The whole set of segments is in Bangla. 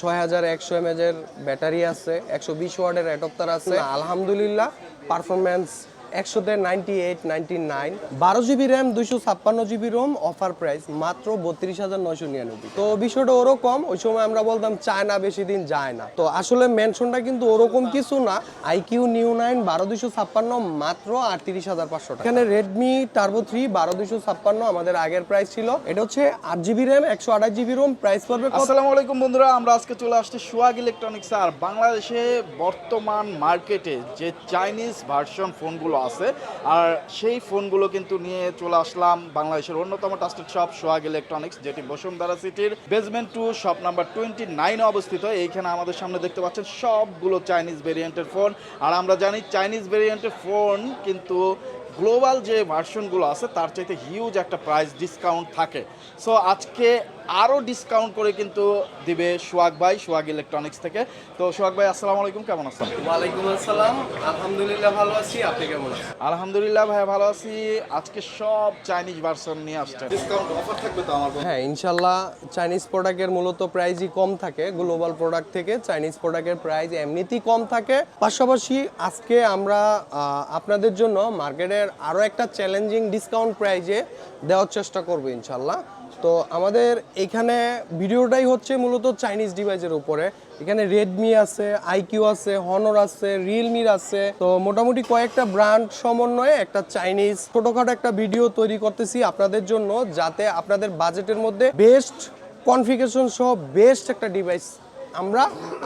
ছয় হাজার একশো এমএজের ব্যাটারি আছে একশো বিশ ওয়ার্ডের অ্যাডপ্টার আছে। আলহামদুলিল্লাহ পারফরমেন্স একশোতে নাইনটি এইট নাইনটি নাইন বারো জিবি র্যাম দুইশো ছাপ্পান্ন জিবি রোম অফার প্রাইস মাত্র বত্রিশ হাজার নয়শো নিরানব্বই। তো বিষয়টা ওরকম ওই সময় আমরা বলতাম চায় না বেশি দিন যায় না। তো আসলে মেনশনটা কিন্তু ওরকম কিছু না। আইকিউ নিউ নাইন বারো দুইশো ছাপ্পান্ন, মাত্র আটত্রিশ হাজার পাঁচশো এখানে রেডমি টার্বো থ্রি বারো দুইশো ছাপ্পান্ন আমাদের আগের প্রাইস ছিল। এটা হচ্ছে আট জিবি র্যাম একশো আঠাশ জিবি রোম প্রাইস পড়বে আসসালামু আলাইকুম বন্ধুরা, আমরা আজকে চলে আসছি সোয়াগ ইলেকট্রনিক্স আর বাংলাদেশে বর্তমান মার্কেটে যে চাইনিজ ভার্সন ফোনগুলো আছে। আর সেই ফোনগুলো কিন্তু নিয়ে চলে আসলাম বাংলাদেশের অন্যতম ট্রাস্টেড শপ সোহাগ ইলেকট্রনিক্স যেটি বসুন্ধরা সিটির basement two shop number twenty নাইনে অবস্থিত। এইখানে আমাদের সামনে দেখতে পাচ্ছেন সবগুলো চাইনিজ ভেরিয়েন্টের ফোন আর আমরা জানি চাইনিজ ভেরিয়েন্টের ফোন কিন্তু গ্লোবাল যে ভার্সনগুলো আছে তার চাইতে হিউজ একটা প্রাইস ডিসকাউন্ট থাকে। সো আজকে আরও ডিসকাউন্ট করে কিন্তু দিবে সোহাগ ভাই সোহাগ ইলেকট্রনিক্স থেকে। তো সোহাগ ভাই আসসালামু আলাইকুম কেমন আছেন? ওয়ালাইকুম আসসালাম আলহামদুলিল্লাহ ভালো আছি আপনি কেমন আছেন? আলহামদুলিল্লাহ ভাই ভালো আছি। আজকে সব চাইনিজ ভার্সন নিয়ে আসছেন ডিসকাউন্ট অফার থাকবে তো আমার হ্যাঁ ইনশাল্লাহ চাইনিজ প্রোডাক্টের মূলত প্রাইসই কম থাকে গ্লোবাল প্রোডাক্ট থেকে। চাইনিজ প্রোডাক্টের প্রাইস এমনিতেই কম থাকে। পাশাপাশি আজকে আমরা আপনাদের জন্য মার্কেটের আরও একটা চ্যালেঞ্জিং ডিসকাউন্ট প্রাইজে দেওয়ার চেষ্টা করব ইনশাল্লাহ। তো আমাদের এখানে ভিডিওটাই হচ্ছে মূলত চাইনিজ ডিভাইসের উপরে। এখানে রেডমি আছে আইকিউ আছে হনর আছে রিয়েলমির আছে। তো মোটামুটি কয়েকটা ব্র্যান্ড সমন্বয়ে একটা চাইনিজ ছোটখাটো একটা ভিডিও তৈরি করতেছি আপনাদের জন্য, যাতে আপনাদের বাজেটের মধ্যে বেস্ট কনফিগারেশন সহ বেস্ট একটা ডিভাইস আমরা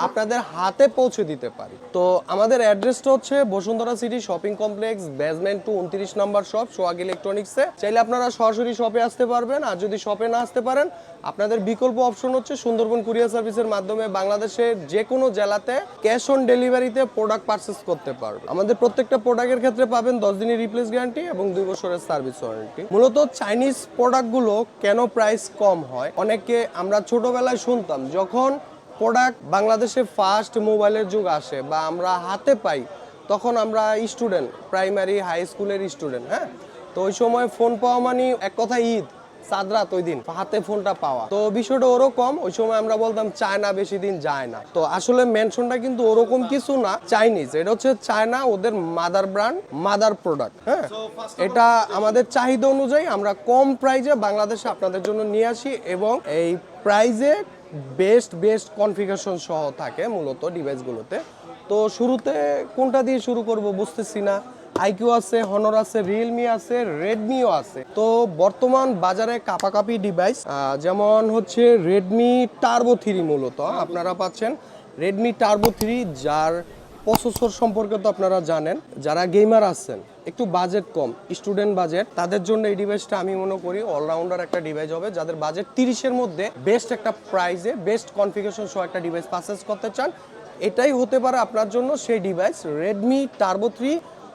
আপনাদের হাতে পৌঁছে দিতে পারি। তো আমাদের অ্যাড্রেসটা হচ্ছে Bashundhara city shopping complex basement two উনত্রিশ নাম্বার শপ সোয়াগ ইলেকট্রনিক্সে চাইলে আপনারা সরাসরি শপে আসতে পারবেন, আর যদি শপে না আসতে পারেন, আপনাদের বিকল্প অপশন হচ্ছে সুন্দরবন কুরিয়ার সার্ভিসের মাধ্যমে বাংলাদেশের যে কোনো জেলাতে ক্যাশ অন ডেলিভারিতে প্রোডাক্ট পারচেস করতে পারবে আমাদের প্রত্যেকটা প্রোডাক্টের ক্ষেত্রে পাবেন দশ দিনের রিপ্লেস গ্যারান্টি এবং দুই বছরের সার্ভিস ওয়ারেন্টি মূলত চাইনিজ প্রোডাক্টগুলো কেন প্রাইস কম হয়? অনেকে আমরা ছোটবেলায় শুনতাম, যখন প্রোডাক্ট বাংলাদেশে ফার্স্ট মোবাইলের যুগ আসে বা আমরা হাতে পাই তখন আমরা স্টুডেন্ট প্রাইমারি হাই স্কুলের স্টুডেন্ট হ্যাঁ? তো ওই সময় ফোন পাওয়া মানে এক কথা ঈদ সাদরাত ওই দিন হাতে ফোনটা পাওয়া। তো বিষয়টা ওরকম ওই সময় আমরা বলতাম চায়না বেশি দিন যায় না। তো আসলে মেনশনটা কিন্তু ওরকম কিছু না চাইনিজ এটা হচ্ছে চায়না ওদের মাদার ব্র্যান্ড মাদার প্রোডাক্ট হ্যাঁ? এটা আমাদের চাহিদা অনুযায়ী আমরা কম প্রাইজে বাংলাদেশে আপনাদের জন্য নিয়ে আসি এবং এই প্রাইজে বেস্ট বেস্ট কনফিগারেশন সহ থাকে মূলত ডিভাইসগুলোতে। তো শুরুতে কোনটা দিয়ে শুরু করব বুঝতেছি না। আইকিউ আছে হনর আছে রিয়েলমি আছে রেডমিও আছে। তো বর্তমান বাজারে কাপাকাপি ডিভাইস যেমন হচ্ছে রেডমি টার্বো থ্রি মূলত, আপনারা পাচ্ছেন। রেডমি টার্বো থ্রি যার প্রসেসর সম্পর্কে তো আপনারা জানেন, যারা গেমার আছেন, একটু বাজেট কম স্টুডেন্ট বাজেট তাদের জন্য এই ডিভাইসটা আমি মনে করি অলরাউন্ডার একটা ডিভাইস হবে, যাদের বাজেট তিরিশের মধ্যে বেস্ট একটা প্রাইজে বেস্ট কনফিগারেশন সহ একটা ডিভাইস পারচেস করতে চান, এটাই হতে পারে আপনার জন্য সেই device Redmi Turbo three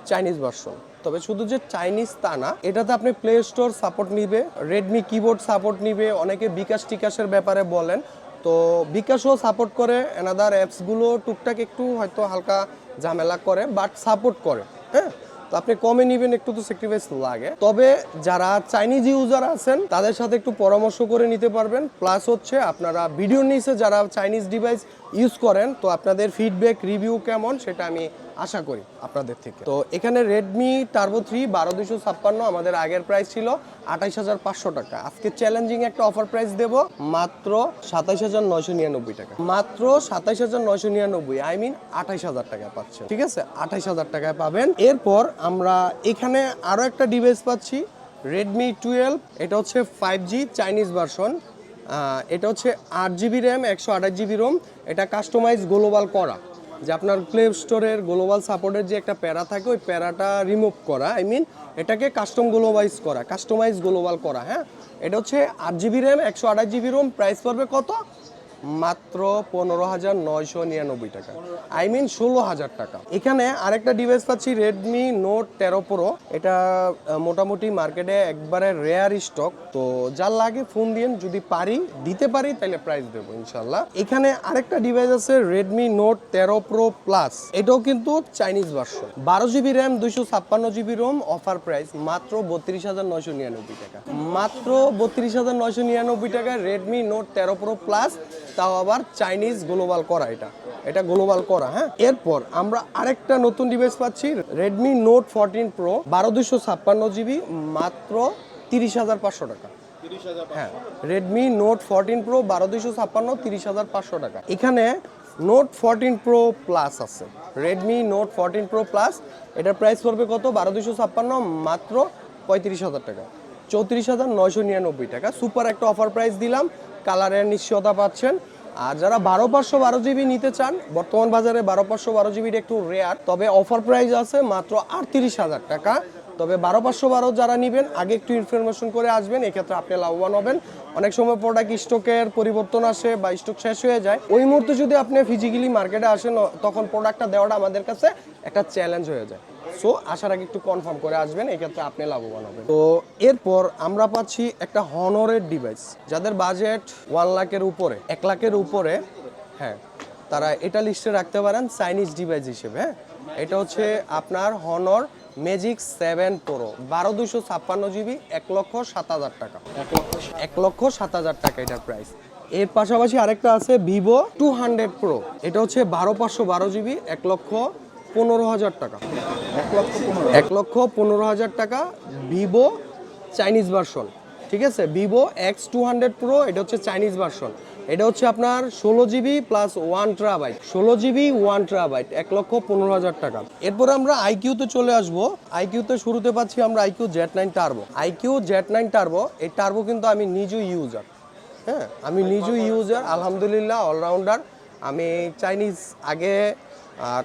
Chinese version তবে শুধু যে চাইনিজ তা না, এটাতে আপনি প্লে স্টোর সাপোর্ট নিবে রেডমি কিবোর্ড সাপোর্ট নিবে, অনেকে বিকাশ টিকাশের ব্যাপারে বলেন তো বিকাশও সাপোর্ট করে অ্যানাদার অ্যাপসগুলো টুকটাক একটু হয়তো হালকা ঝামেলা করে বাট সাপোর্ট করে হ্যাঁ? তো আপনি কমে নিবেন, একটু তো স্যাক্রিফাইস লাগে। তবে যারা চাইনিজ ইউজার আছেন, তাদের সাথে একটু পরামর্শ করে নিতে পারবেন। প্লাস হচ্ছে আপনারা ভিডিও নিচে যারা চাইনিজ ডিভাইস ইউজ করেন, তো আপনাদের ফিডব্যাক রিভিউ কেমন, সেটা আমি আশা করি আপনাদের থেকে। তো এখানে রেডমি টার্বো থ্রি বারো দুশো ছাপ্পান্ন আমাদের আগের প্রাইস ছিল আঠাইশ হাজার পাঁচশো টাকা। আজকে চ্যালেঞ্জিং একটা অফার প্রাইস দেব, মাত্র সাতাইশ হাজার নয়শো নিরানব্বই টাকা। মাত্র সাতাইশ হাজার নয়শো নিরানব্বই আই মিন আঠাইশ হাজার টাকা পাচ্ছেন। ঠিক আছে? আঠাইশ হাজার টাকায় পাবেন। এরপর আমরা এখানে আরও একটা ডিভাইস পাচ্ছি রেডমি টুয়েলভ এটা হচ্ছে ফাইভ জি চাইনিজ ভার্সন এটা হচ্ছে আট জিবি র্যাম একশো আঠাশ জিবি রোম এটা কাস্টমাইজ গ্লোবাল করা। যে আপনার প্লে স্টোরের গ্লোবাল সাপোর্টের যে একটা প্যারা থাকে, ওই প্যারাটা রিমুভ করা। আই মিন এটাকে কাস্টম গ্লোবাইজ করা কাস্টমাইজ গ্লোবাল করা হ্যাঁ? এটা হচ্ছে আট জিবি র্যাম একশো আঠাশ জিবি রোম প্রাইস পড়বে কত? মাত্র পনেরো হাজার নয়শো নিরানব্বই টাকা। আই মিন ষোলো হাজার টাকা। এখানে আরেকটা ডিভাইস পাচ্ছি রেডমি নোট তেরো প্রো এটা মোটামুটি মার্কেটে একবারে রেয়ার স্টক তো যার লাগে ফোন দিন যদি পারি, দিতে পারি, তাহলে প্রাইস দেবো ইনশাল্লাহ এখানে আরেকটা ডিভাইস আছে রেডমি নোট তেরো প্রো প্লাস এটাও কিন্তু চাইনিজ ভার্সন বারো জিবি র্যাম দুইশো ছাপ্পান্ন জিবি রোম অফার প্রাইস মাত্র বত্রিশ হাজার নয়শো নিরানব্বই টাকা। মাত্র বত্রিশ হাজার নয়শো নিরানব্বই টাকা রেডমি নোট তেরো প্রো প্লাস তাও আবার চাইনিজ গ্লোবাল করা এটা। এটা গ্লোবাল করা হ্যাঁ? এরপর আমরা আরেকটা নতুন ডিভাইস পাচ্ছি রেডমি নোট ফোরটিন প্রো বারো দুশো ছাপ্পান্ন জিবি মাত্র তিরিশ হাজার পাঁচশো টাকা। হ্যাঁ রেডমি নোট ফোরটিন প্রো বারো দুশো ছাপ্পান্ন তিরিশ হাজার পাঁচশো টাকা। এখানে নোট ফোরটিন প্রো প্লাস আছে। Redmi note fourteen pro plus এটার প্রাইস পড়বে কত? বারো দুশো ছাপ্পান্ন মাত্র পঁয়ত্রিশ হাজার টাকা। চৌত্রিশ হাজার নয়শো নিরানব্বই টাকা। সুপার একটা অফার প্রাইস দিলাম, কালারের নিশ্চয়তা পাচ্ছেন। আর যারা বারো পাঁচশো বারো জিবি নিতে চান, বর্তমান বাজারে বারো পাঁচশো বারো জিবির একটু রেয়ার তবে অফার প্রাইস আছে মাত্র আটত্রিশ হাজার টাকা। তবে বারো পাঁচশো বারো যারা নেবেন, আগে একটু ইনফরমেশন করে আসবেন, এক্ষেত্রে আপনি লাভবান হবেন। অনেক সময় প্রোডাক্ট স্টকের পরিবর্তন আসে বা স্টক শেষ হয়ে যায়। ওই মুহূর্তে যদি আপনি ফিজিক্যালি মার্কেটে আসেন, তখন প্রোডাক্টটা দেওয়াটা আমাদের কাছে একটা চ্যালেঞ্জ হয়ে যায়। সো আসার আগে একটু কনফার্ম করে আসবেন এক্ষেত্রে আপনি লাভবান হবেন। তো এরপর আমরা পাচ্ছি একটা হনরের ডিভাইস যাদের বাজেট ওয়ান লাখের উপরে। এক লাখের উপরে হ্যাঁ তারা এটা লিস্টে রাখতে পারেন চাইনিজ ডিভাইস হিসেবে হ্যাঁ। এটা হচ্ছে আপনার হনর ম্যাজিক সেভেন প্রো বারো দুশো ছাপ্পান্ন জিবি এক লক্ষ সাত হাজার টাকা। এক লক্ষ সাত হাজার। টাকা এটার প্রাইস এর পাশাপাশি আরেকটা আছে ভিভো টু হান্ড্রেড প্রো এটা হচ্ছে বারো পাঁচশো বারো জিবি এক লক্ষ পনেরো হাজার টাকা। এক লক্ষ পনেরো হাজার টাকা ভিভো চাইনিজ ভার্সন, ঠিক আছে? Vivo X two hundred pro এটা হচ্ছে চাইনিজ ভার্সন। এটা হচ্ছে আপনার ষোলো জিবি প্লাস ওয়ান ট্রাবাইট ষোলো জিবি ওয়ান ট্রাবাইট এক লক্ষ পনেরো হাজার টাকা। এরপর আমরা আইকিউতে চলে আসব। আইকিউতে শুরুতে পাচ্ছি আমরা iQOO Z nine Turbo iQOO Z nine Turbo এই টার্বো কিন্তু আমি নিজেও ইউজার হ্যাঁ? আমি নিজেও ইউজার আলহামদুলিল্লাহ অলরাউন্ডার আমি চাইনিজ আগে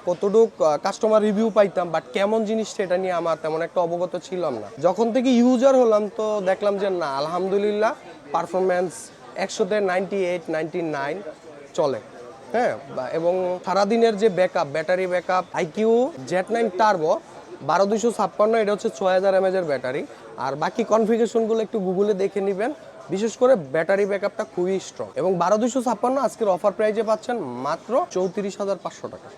কতটুক কাস্টমার রিভিউ পাইতাম বাট কেমন জিনিসটা এটা নিয়ে আমার তেমন একটা অবগত ছিলাম না। যখন থেকে ইউজার হলাম তো দেখলাম যে না, আলহামদুলিল্লাহ পারফরমেন্স একশোতে নাইনটি এইট নাইনটি নাইন চলে। হ্যাঁ এবং সারাদিনের যে backup battery backup iQOO Z nine Turbo বারো দুশো ছাপ্পান্ন, এটা হচ্ছে ছয় হাজার এমএজের ব্যাটারি আর বাকি কনফিগারেশনগুলো একটু গুগলে দেখে নেবেন। বিশেষ করে ব্যাটারি ব্যাকআপটা খুবই স্ট্রং এবং বারো দুশো ছাপ্পান্ন আজকের অফার প্রাইজে পাচ্ছেন মাত্র চৌত্রিশ হাজার পাঁচশো টাকা।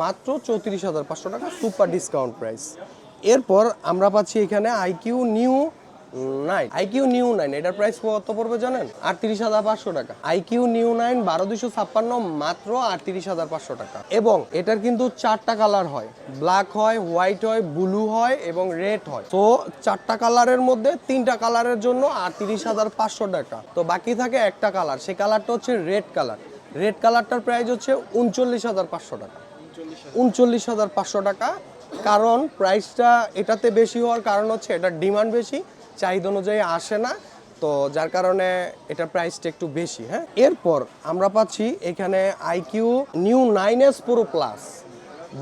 মাত্র চৌত্রিশ হাজার পাঁচশো টাকা সুপার ডিসকাউন্ট প্রাইস। এরপর আমরা পাচ্ছি এখানে iQOO Neo nine. IQOO Neo nine, এটার প্রাইস কত পড়বে জানেন? আটত্রিশ হাজার পাঁচশো টাকা। আইকিউ নিউ নাইন বারো দুশো ছাপ্পান্ন, মাত্র আটত্রিশ হাজার পাঁচশো টাকা। এবং এটার কিন্তু চারটা কালার হয়। ব্ল্যাক হয়, হোয়াইট হয়, ব্লু হয় এবং রেড হয়। তো চারটা কালারের মধ্যে তিনটা কালারের জন্য আটত্রিশ হাজার পাঁচশো টাকা। তো বাকি থাকে একটা কালার সেই কালারটা হচ্ছে রেড কালার। রেড কালারটার প্রাইস হচ্ছে উনচল্লিশ হাজার পাঁচশো টাকা। উনচল্লিশ হাজার। পাঁচশো টাকা। কারণ প্রাইসটা এটাতে বেশি হওয়ার কারণ হচ্ছে এটার ডিমান্ড বেশি, চাহিদা অনুযায়ী আসে না। তো যার কারণে এটা প্রাইসটা একটু বেশি হ্যাঁ? এরপর আমরা পাচ্ছি এখানে iQOO Neo nine S pro plus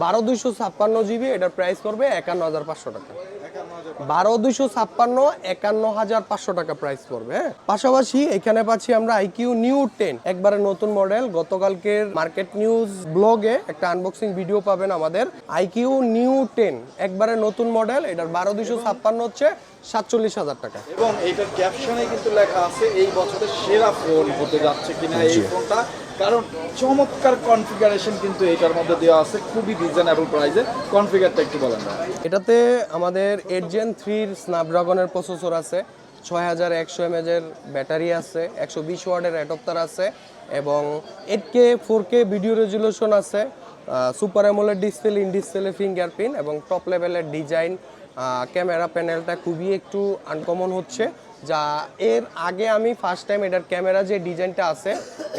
বারো দুইশো ছাপ্পান্ন জিবি এটার প্রাইস করবে একান্ন হাজার পাঁচশো টাকা। বারো দুইশো ছাপ্পান্ন, একান্ন হাজার পাঁচশো টাকা প্রাইস পড়বে হ্যাঁ? পাশাপাশি এখানে পাচ্ছি আমরা আইকিউ নিউ টেন একবারে নতুন মডেল গতকালকের মার্কেট নিউজ ব্লগে একটা আনবক্সিং ভিডিও পাবেন আমাদের। আইকিউ নিউ টেন একবারে নতুন মডেল এটার বারো দুইশো ছাপ্পান্ন হচ্ছে। সাতচল্লিশ হাজার টাকা। এবং এইটার ক্যাপশনে কিন্তু লেখা আছে এই বছরের সেরা ফোন হতে যাচ্ছে কিনা এই ফোনটা। কারণ চমৎকার কনফিগারেশন কিন্তু এটার মধ্যে দেওয়া আছে খুবই রিজনেবল প্রাইসে কনফিগারটা একটু বলেন না এটাতে আমাদের এইট জেন থ্রির স্ন্যাপড্রাগনের প্রসেসর আছে ছয় হাজার একশো এমএজের ব্যাটারি আছে একশো বিশ ওয়ার্ডের অ্যাডপ্টার আছে এবং eight K four K video resolution আছে super AMOLED display in display fingerprint এবং টপ লেভেলের ডিজাইন ক্যামেরা প্যানেলটা খুবই একটু আনকমন হচ্ছে। যা এর আগে আমি ফার্স্ট টাইম এটার ক্যামেরা যে ডিজাইনটা আছে,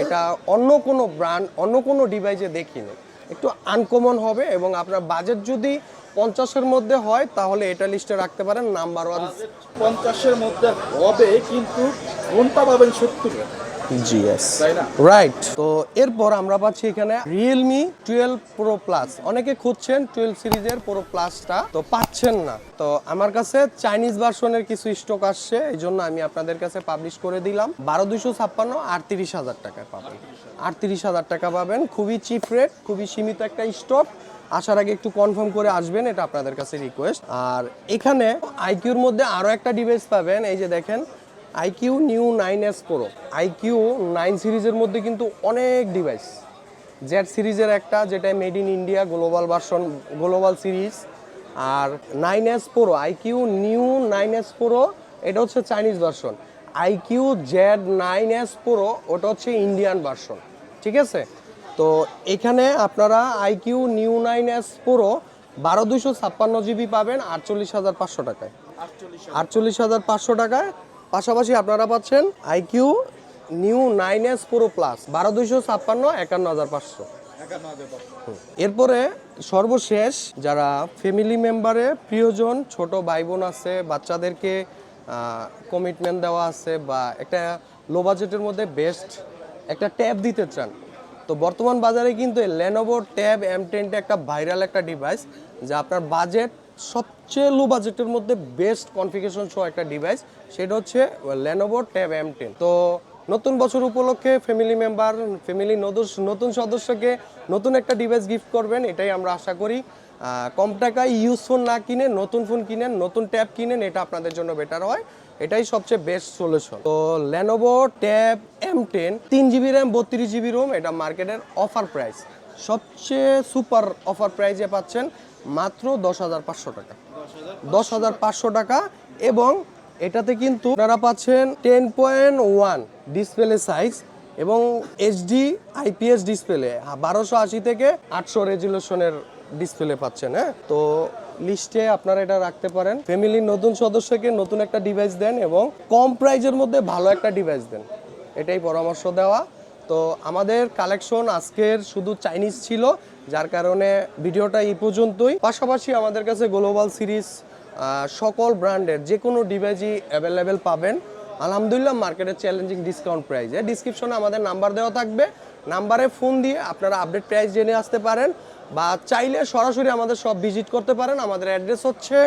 এটা অন্য কোনো ব্র্যান্ড অন্য কোনো ডিভাইসে দেখিনি। একটু আনকমন হবে এবং আপনার বাজেট যদি পঞ্চাশের মধ্যে হয়, তাহলে এটা লিস্টে রাখতে পারেন নাম্বার ওয়ান পঞ্চাশের মধ্যে হবে, কিন্তু ফোনটা পাবেন সত্তর জিএস রাইট তো এরপর আমরা পাচ্ছি এখানে রিয়েলমি টুয়েলভ প্রো প্লাস অনেকে খুঁজছেন টুয়েলভ সিরিজের প্রো প্লাসটা তো পাচ্ছেন না। তো আমার কাছে চাইনিজ ভার্সনের কিছু স্টক আসছে এই জন্য আমি আপনাদের কাছে পাবলিশ করে দিলাম। বারো ছাপ্পান্ন আটত্রিশ হাজার টাকায় পাবেন। আটত্রিশ হাজার টাকা পাবেন। খুবই চিপ রেট খুবই সীমিত একটা স্টক আসার আগে একটু কনফার্ম করে আসবেন এটা আপনাদের কাছে রিকোয়েস্ট আর এখানে আইকিউর মধ্যে আরও একটা ডিভাইস পাবেন। এই যে দেখেন iQOO Neo nine S Pro iQOO nine সিরিজের মধ্যে কিন্তু অনেক ডিভাইস জেড সিরিজের একটা, যেটা made in India global version global series R nine S Pro iQOO Neo nine S Pro এটা হচ্ছে Chinese version iQOO Z nine S Pro ওটা হচ্ছে ইন্ডিয়ান ভার্সন ঠিক আছে? তো এখানে আপনারা iQOO Neo nine S Pro বারো দুশো ছাপ্পান্ন জিবি পাবেন, আটচল্লিশ হাজার পাঁচশো টাকায়। আটচল্লিশ হাজার পাঁচশো টাকায় পাশাপাশি আপনারা পাচ্ছেন iQOO Neo nine S Pro plus বারো দুইশো ছাপ্পান্ন, একান্ন হাজার পাঁচশো। এরপরে সর্বশেষ যারা ফ্যামিলি মেম্বারে প্রিয়জন, ছোট ভাই বোন আছে, বাচ্চাদেরকে কমিটমেন্ট দেওয়া আছে বা একটা লো বাজেটের মধ্যে বেস্ট একটা ট্যাব দিতে চান, তো বর্তমান বাজারে কিন্তু লেনোভো ট্যাব এম টেনটা একটা ভাইরাল একটা ডিভাইস যা আপনার বাজেট সবচেয়ে লো বাজেটের মধ্যে বেস্ট কনফিগারেশন সহ একটা ডিভাইস সেটা হচ্ছে লেনোভো ট্যাব এম টেন তো নতুন বছর উপলক্ষে ফ্যামিলি মেম্বার ফ্যামিলি নতুন সদস্যকে নতুন একটা ডিভাইস গিফট করবেন, এটাই আমরা আশা করি। কম টাকায় ইউজ ফোন না কিনে, নতুন ফোন কিনেন, নতুন ট্যাব কিনেন, এটা আপনাদের জন্য বেটার হয়। এটাই সবচেয়ে বেস্ট সলিউশন তো লেনোভো ট্যাব এম টেন তিন জিবি র্যাম বত্রিশ জিবি রোম এটা মার্কেটের অফার প্রাইস সবচেয়ে সুপার অফার প্রাইসে পাচ্ছেন মাত্র দশ হাজার পাঁচশো টাকা। দশ হাজার পাঁচশো টাকা এবং এটাতে কিন্তু আপনারা পাচ্ছেন ten point one display size এবং এইচডি, আইপিএস ডিসপ্লে। বারোশো আশি থেকে আটশো রেজুলেশনের ডিসপ্লে পাচ্ছেন হ্যাঁ? তো লিস্টে আপনারা এটা রাখতে পারেন। ফ্যামিলির নতুন সদস্যকে নতুন একটা ডিভাইস দেন এবং কম প্রাইজের মধ্যে ভালো একটা ডিভাইস দেন। এটাই পরামর্শ দেওয়া। তো আমাদের কালেকশন আজকের শুধু চাইনিজ ছিল যার কারণে ভিডিওটা এই পর্যন্তই। পাশাপাশি আমাদের কাছে গ্লোবাল সিরিজ সকল ব্র্যান্ডের যে কোনো ডিভাইসই অ্যাভেলেবেল পাবেন। আলহামদুলিল্লাহ মার্কেটের চ্যালেঞ্জিং ডিসকাউন্ট প্রাইসে ডিসক্রিপশনে আমাদের নাম্বার দেওয়া থাকবে। নাম্বারে ফোন দিয়ে আপনারা আপডেট প্রাইস জেনে আসতে পারেন বা চাইলে সরাসরি আমাদের সব ভিজিট করতে পারেন। আমাদের অ্যাড্রেস হচ্ছে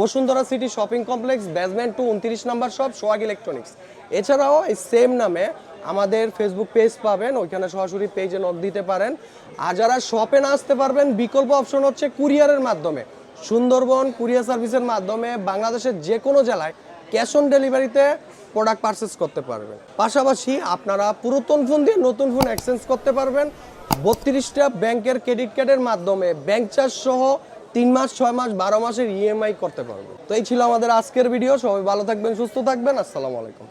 Bashundhara city shopping complex basement two উনত্রিশ নাম্বার শপ সোয়াগ ইলেকট্রনিক্স এছাড়াও এই সেম নামে আমাদের ফেসবুক পেজ পাবেন, ওইখানে সরাসরি পেজে নক দিতে পারেন। আর যারা শপে না আসতে পারবেন, বিকল্প অপশন হচ্ছে কুরিয়ারের মাধ্যমে। সুন্দরবন কুরিয়ার সার্ভিসের মাধ্যমে বাংলাদেশের যে কোনো জেলায় ক্যাশ অন ডেলিভারিতে প্রোডাক্ট পারচেস করতে পারবেন। পাশাপাশি আপনারা পুরাতন ফোন দিয়ে নতুন ফোন এক্সচেঞ্জ করতে পারবেন। বত্রিশটা ব্যাংকের ক্রেডিট কার্ডের মাধ্যমে ব্যাংক চার্জ সহ তিন মাস, ছয় মাস, বারো মাসের ইএমআই করতে পারবেন। তো এই ছিল আমাদের আজকের ভিডিও সবাই ভালো থাকবেন, সুস্থ থাকবেন। আসসালামু আলাইকুম।